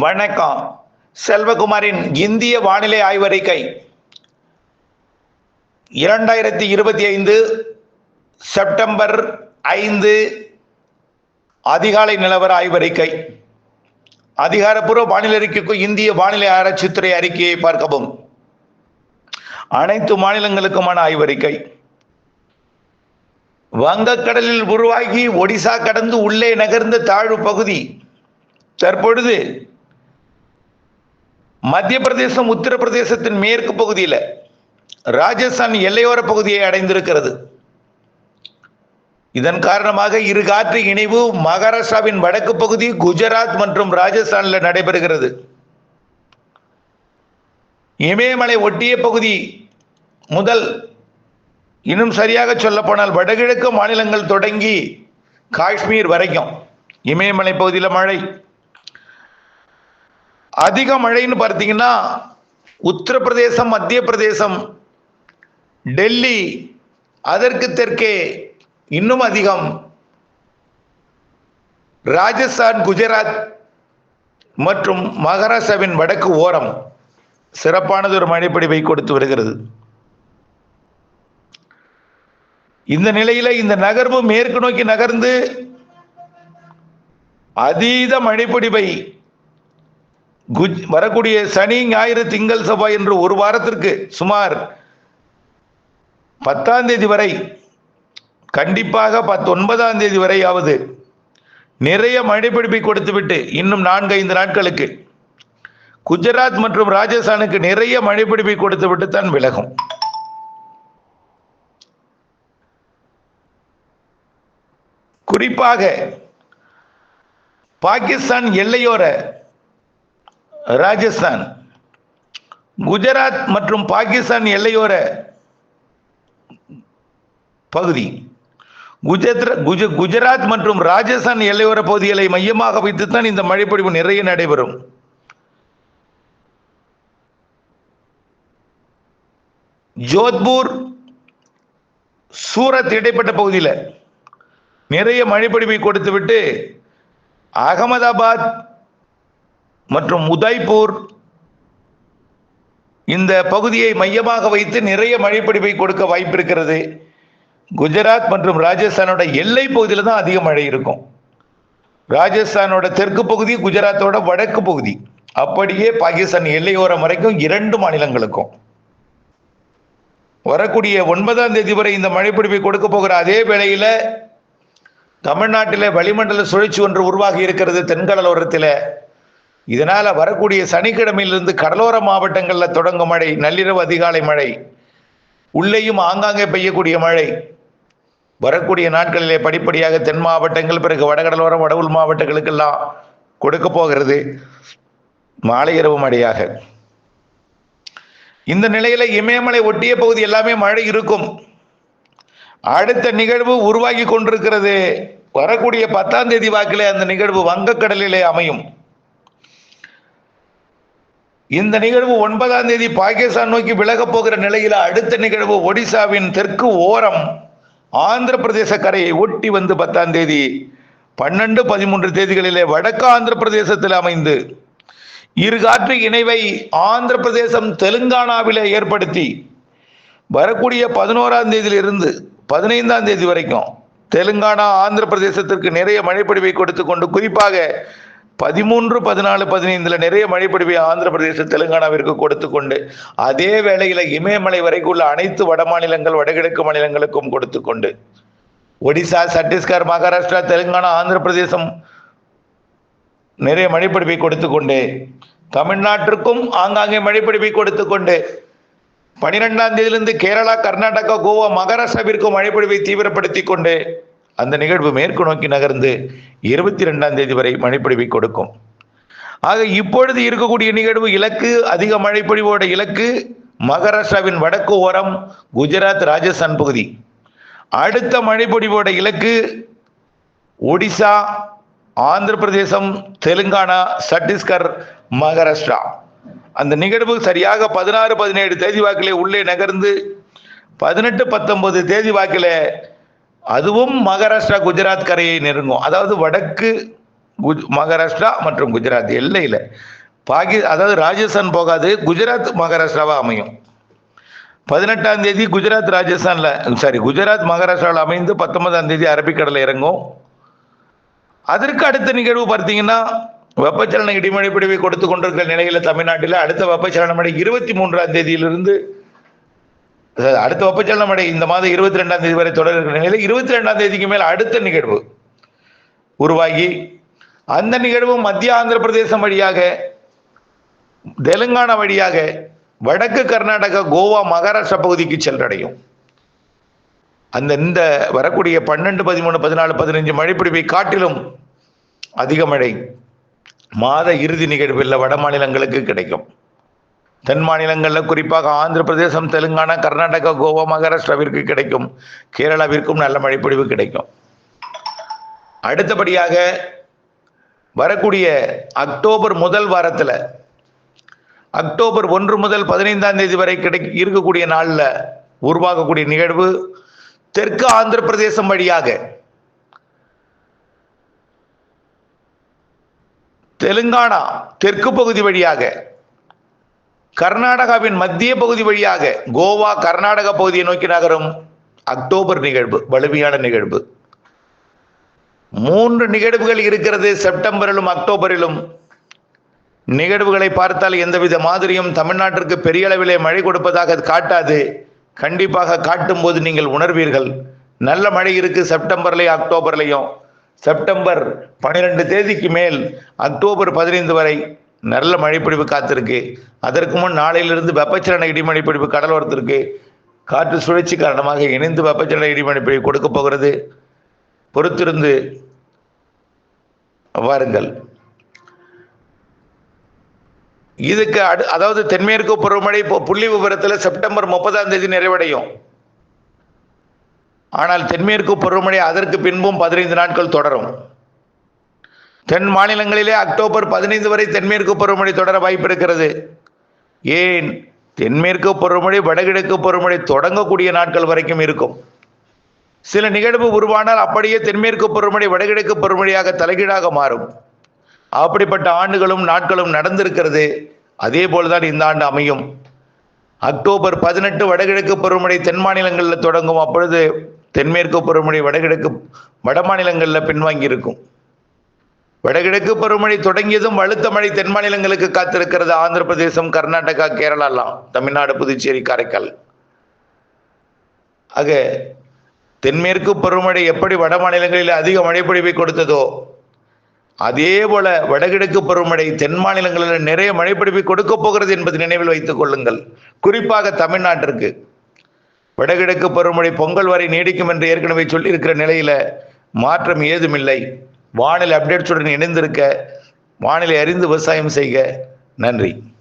வணக்கம். செல்வகுமாரின் இந்திய வானிலை ஆய்வறிக்கை. இரண்டாயிரத்தி இருபத்தி ஐந்து செப்டம்பர் ஐந்து அதிகாலை நிலவர ஆய்வறிக்கை. அதிகாரப்பூர்வ வானிலை அறிக்கைக்கு இந்திய வானிலை ஆராய்ச்சித்துறை அறிக்கையை பார்க்கவும். அனைத்து மாநிலங்களுக்குமான ஆய்வறிக்கை. வங்கக்கடலில் உருவாகி ஒடிசா கடந்து உள்ளே நகர்ந்த தாழ்வு பகுதி. தற்பொழுது மத்திய பிரதேசம் உத்தரப்பிரதேசத்தின் மேற்கு பகுதியில் ராஜஸ்தான் எல்லையோர பகுதியை அடைந்திருக்கிறது. இதன் காரணமாக இரு காற்று இணைவு மகாராஷ்டிராவின் வடக்கு பகுதி குஜராத் மற்றும் ராஜஸ்தானில் நடைபெறுகிறது. இமயமலை ஒட்டிய பகுதி முதல் இன்னும் சரியாக சொல்லப்போனால் வடகிழக்கு மாநிலங்கள் தொடங்கி காஷ்மீர் வரைக்கும். இமயமலை பகுதியில் மழை. அதிக மழைன்னு பார்த்தீங்கன்னா உத்தரப்பிரதேசம் மத்திய பிரதேசம் டெல்லி அதற்கு தெற்கே இன்னும் அதிகம். ராஜஸ்தான் குஜராத் மற்றும் மகாராஷ்டிராவின் வடக்கு ஓரம் சிறப்பானது ஒரு மழைப்பிடிவை கொடுத்து வருகிறது. இந்த நிலையில இந்த நகர்வு மேற்கு நோக்கி நகர்ந்து அதீத மழைப்பிடிவை குஜ் வரக்கூடிய சனி ஞாயிறு திங்கள் செவ்வாய் என்று ஒரு வாரத்திற்கு சுமார் பத்தாம் தேதி வரை கண்டிப்பாக பத்தொன்பதாம் தேதி வரையாவது நிறைய மழைப்பிடிப்பை கொடுத்துவிட்டு இன்னும் நான்கு ஐந்து நாட்களுக்கு குஜராத் மற்றும் ராஜஸ்தானுக்கு நிறைய மழைப்பிடிப்பை கொடுத்துவிட்டு தான் விலகும். குறிப்பாக பாகிஸ்தான் எல்லையோர ராஜஸ்தான். குஜராத் மற்றும் பாகிஸ்தான் எல்லையோர பகுதி. குஜ குஜராத் மற்றும் ராஜஸ்தான் எல்லையோர பகுதிகளை மையமாக வைத்துத்தான் இந்த மழைப்பொழிவு நிறைய நடைபெறும். ஜோத்பூர் சூரத் இடைப்பட்ட பகுதியில் நிறைய மழைப்பொழிவை கொடுத்துவிட்டு அகமதாபாத் மற்றும் உதய்பூர் இந்த பகுதியை மையமாக வைத்து நிறைய மழைப்பிடிப்பை கொடுக்க வாய்ப்பு இருக்கிறது குஜராத் மற்றும் ராஜஸ்தானோட எல்லை பகுதியில் தான் அதிக மழை இருக்கும். ராஜஸ்தானோட தெற்கு பகுதி குஜராத்தோட வடக்கு பகுதி. அப்படியே பாகிஸ்தான் எல்லையோரம் வரைக்கும் இரண்டு மாநிலங்களுக்கும். வரக்கூடிய ஒன்பதாம் தேதி வரை இந்த மழைப்பிடிப்பை கொடுக்க போகிற அதே வேளையில் தமிழ்நாட்டில் வளிமண்டல சுழற்சி ஒன்று உருவாகி இருக்கிறது தென்கடலோரத்தில். இதனால வரக்கூடிய சனிக்கிழமையிலிருந்து கடலோர மாவட்டங்களில் தொடங்கும் மழை நள்ளிரவு அதிகாலை மழை உள்ளேயும் ஆங்காங்கே பெய்யக்கூடிய மழை வரக்கூடிய நாட்களிலே படிப்படியாக தென் மாவட்டங்கள் பிறகு வடகடலோரம் வட உள் மாவட்டங்களுக்கெல்லாம் கொடுக்க போகிறது. மாலை இரவு மழையாக. இந்த நிலையில இமயமலை ஒட்டிய பகுதி எல்லாமே மழை இருக்கும். அடுத்த நிகழ்வு உருவாகி கொண்டிருக்கிறது. வரக்கூடிய பத்தாம் தேதி வாக்கிலே அந்த நிகழ்வு வங்கக்கடலிலே அமையும். இந்த நிகழ்வு ஒன்பதாம் தேதி பாகிஸ்தான் நோக்கி விலகப் போகிற நிலையில் அடுத்த நிகழ்வு ஒடிசாவின் தெற்கு ஓரம் ஆந்திர பிரதேச கரையை ஒட்டி வந்து பத்தாம் தேதி பன்னெண்டு பதிமூன்று தேதிகளிலே வடக்கு ஆந்திர பிரதேசத்தில் அமைந்து இரு காற்று இணைவை ஆந்திர பிரதேசம் தெலுங்கானாவிலே ஏற்படுத்தி வரக்கூடிய பதினோராம் தேதியிலிருந்து பதினைந்தாம் தேதி வரைக்கும் தெலுங்கானா ஆந்திர பிரதேசத்திற்கு நிறைய மழைப்பொழிவை கொடுத்து கொண்டு குறிப்பாக பதிமூன்று பதினாலு பதினைந்துல நிறைய மழைப்பொழிவை ஆந்திர பிரதேச தெலுங்கானாவிற்கு கொடுத்து கொண்டு அதே வேளையில இமயமலை வரைக்கும் உள்ள அனைத்து வட மாநிலங்கள் வடகிழக்கு மாநிலங்களுக்கும் கொடுத்து கொண்டு ஒடிசா சத்தீஸ்கர் மகாராஷ்டிரா தெலுங்கானா ஆந்திர பிரதேசம் நிறைய மழைப்பிடிப்பை கொடுத்து கொண்டு தமிழ்நாட்டிற்கும் ஆங்காங்கே மழைப்பிடிப்பை கொடுத்து கொண்டு பனிரெண்டாம் தேதியிலிருந்து கேரளா கர்நாடகா கோவா மகாராஷ்டிராவிற்கும் மழைப்பிடிப்பை தீவிரப்படுத்தி கொண்டு அந்த நிகழ்வு மேற்கு நோக்கி நகர்ந்து இருபத்தி ரெண்டாம் தேதி வரை மழைப்பொழிவை கொடுக்கும். ஆக இப்பொழுது இருக்கக்கூடிய நிகழ்வு இலக்கு அதிக மழைப்பொழிவோட இலக்கு மகாராஷ்டிராவின் வடக்கு ஓரம் குஜராத் ராஜஸ்தான் பகுதி. அடுத்த மழைப்பொழிவோட இலக்கு ஒடிசா ஆந்திர பிரதேசம் தெலுங்கானா சத்தீஸ்கர் மகாராஷ்டிரா. அந்த நிகழ்வு சரியாக பதினாறு பதினேழு தேதி வாக்கிலே உள்ளே நகர்ந்து பதினெட்டு பத்தொன்பது தேதி வாக்கில் அதுவும் மகாராஷ்டிரா குஜராத் கரையை நெருங்கும். அதாவது வடக்கு குஜ் மகாராஷ்டிரா மற்றும் குஜராத் எல்லையில். பாகி அதாவது ராஜஸ்தான் போகாது குஜராத் மகாராஷ்டிராவாக அமையும். பதினெட்டாம் தேதி குஜராத் ராஜஸ்தானில் சாரி குஜராத் மகாராஷ்டிராவில் அமைந்து பத்தொன்பதாம் தேதி அரபிக்கடலில் இறங்கும். அதற்கு அடுத்த நிகழ்வு பார்த்தீங்கன்னா வெப்பச்சலன இடிமழை பிடிவை கொடுத்து கொண்டிருக்கிற நிலையில் தமிழ்நாட்டில் அடுத்த வெப்பச்சலன மழை இருபத்தி மூன்றாம் தேதியிலிருந்து அடுத்த வெப்பச்சலன மழை இந்த மாதம் இருபத்தி ரெண்டாம் தேதி வரை தொடர் இருக்கிற நிலையில் இருபத்தி ரெண்டாம் தேதிக்கு மேல் அடுத்த நிகழ்வு உருவாகி அந்த நிகழ்வு மத்திய ஆந்திர பிரதேசம் வழியாக தெலுங்கானா வழியாக வடக்கு கர்நாடகா கோவா மகாராஷ்டிரா பகுதிக்கு சென்றடையும். அந்த இந்த வரக்கூடிய பன்னெண்டு பதிமூணு பதினாலு பதினஞ்சு மழைப்பிடிப்பை காட்டிலும் அதிக மழை மாத இறுதி நிகழ்வில் வட மாநிலங்களுக்கு கிடைக்கும். தென் மாநிலங்களில் குறிப்பாக ஆந்திர பிரதேசம் தெலுங்கானா கர்நாடகா கோவா மகாராஷ்டிராவிற்கு கிடைக்கும். கேரளாவிற்கும் நல்ல மழைப்பொழிவு கிடைக்கும். அடுத்தபடியாக வரக்கூடிய அக்டோபர் முதல் வாரத்தில் அக்டோபர் ஒன்று முதல் பதினைந்தாம் தேதி வரை கிடை இருக்கக்கூடிய நாளில் உருவாகக்கூடிய நிகழ்வு தெற்கு ஆந்திர பிரதேசம் வழியாக. தெலுங்கானா தெற்கு பகுதி வழியாக. கர்நாடகாவின் மத்திய பகுதி வழியாக கோவா கர்நாடக பகுதியை நோக்கி நகரும் அக்டோபர் நிகழ்வு வலிமையான நிகழ்வு. மூன்று நிகழ்வுகள் இருக்கிறது செப்டம்பரிலும் அக்டோபரிலும். நிகழ்வுகளை பார்த்தால் எந்தவித மாதிரியும் தமிழ்நாட்டிற்கு பெரிய அளவிலே மழை கொடுப்பதாக காட்டாது. கண்டிப்பாக காட்டும் போது நீங்கள் உணர்வீர்கள். நல்ல மழை இருக்கு செப்டம்பர்லையும் அக்டோபர்லையும். செப்டம்பர் பன்னிரெண்டு தேதிக்கு மேல் அக்டோபர் பதினைந்து வரை நல்ல மழைப்பிடிப்பு காத்திருக்கு. அதற்கு முன் நாளையிலிருந்து வெப்பச்சலன இடிமழைப்பிடிப்பு கடலோரத்திற்கு காற்று சுழற்சி காரணமாக இணைந்து வெப்பச்சலன இடிமழைப்பிடிப்பு கொடுக்க போகிறது. பொறுத்திருந்து வாருங்கள். இதுக்கு அடு அதாவது தென்மேற்கு பருவமழை இப்போ புள்ளி விவரத்தில் செப்டம்பர் முப்பதாம் தேதி நிறைவடையும். ஆனால் தென்மேற்கு பருவமழை அதற்கு பின்பும் பதினைந்து நாட்கள் தொடரும். தென் மாநிலங்களிலே அக்டோபர் பதினைந்து வரை தென்மேற்கு பருவமழை தொடர வாய்ப்பு இருக்கிறது. ஏன்? தென்மேற்கு பருவமழை வடகிழக்கு பருவமழை தொடங்கக்கூடிய நாட்கள் வரைக்கும் இருக்கும். சில நிகழ்வு உருவானால் அப்படியே தென்மேற்கு பருவமழை வடகிழக்கு பருவமழையாக தலைகீழாக மாறும். அப்படிப்பட்ட ஆண்டுகளும் நாட்களும் நடந்திருக்கிறது. அதே போல்தான் இந்த ஆண்டு அமையும். அக்டோபர் பதினெட்டு வடகிழக்கு பருவமழை தென் மாநிலங்களில் தொடங்கும். அப்பொழுது தென்மேற்கு பருவமழை வடகிழக்கு வட மாநிலங்களில் பின்வாங்கி இருக்கும் வடகிழக்கு பருவமழை தொடங்கியதும் வலுத்த மழை தென் மாநிலங்களுக்கு காத்திருக்கிறது. ஆந்திர பிரதேசம் கர்நாடகா கேரளாலாம். தமிழ்நாடு புதுச்சேரி காரைக்கால். ஆக தென்மேற்கு பருவமழை எப்படி வட மாநிலங்களில் அதிக மழைப்பொழிவை கொடுத்ததோ அதே போல வடகிழக்கு பருவமழை தென் மாநிலங்களில் நிறைய மழைப்பிடிப்பை கொடுக்க போகிறது என்பதை நினைவில் வைத்துக் கொள்ளுங்கள். குறிப்பாக தமிழ்நாட்டிற்கு. வடகிழக்கு பருவமழை பொங்கல் வரை நீடிக்கும் என்று ஏற்கனவே சொல்லியிருக்கிற நிலையில மாற்றம் ஏதுமில்லை. வானிலை அப்டேட்ஸுடன் இணைந்திருக்க. வானிலை அறிந்து விவசாயம் செய்க. நன்றி.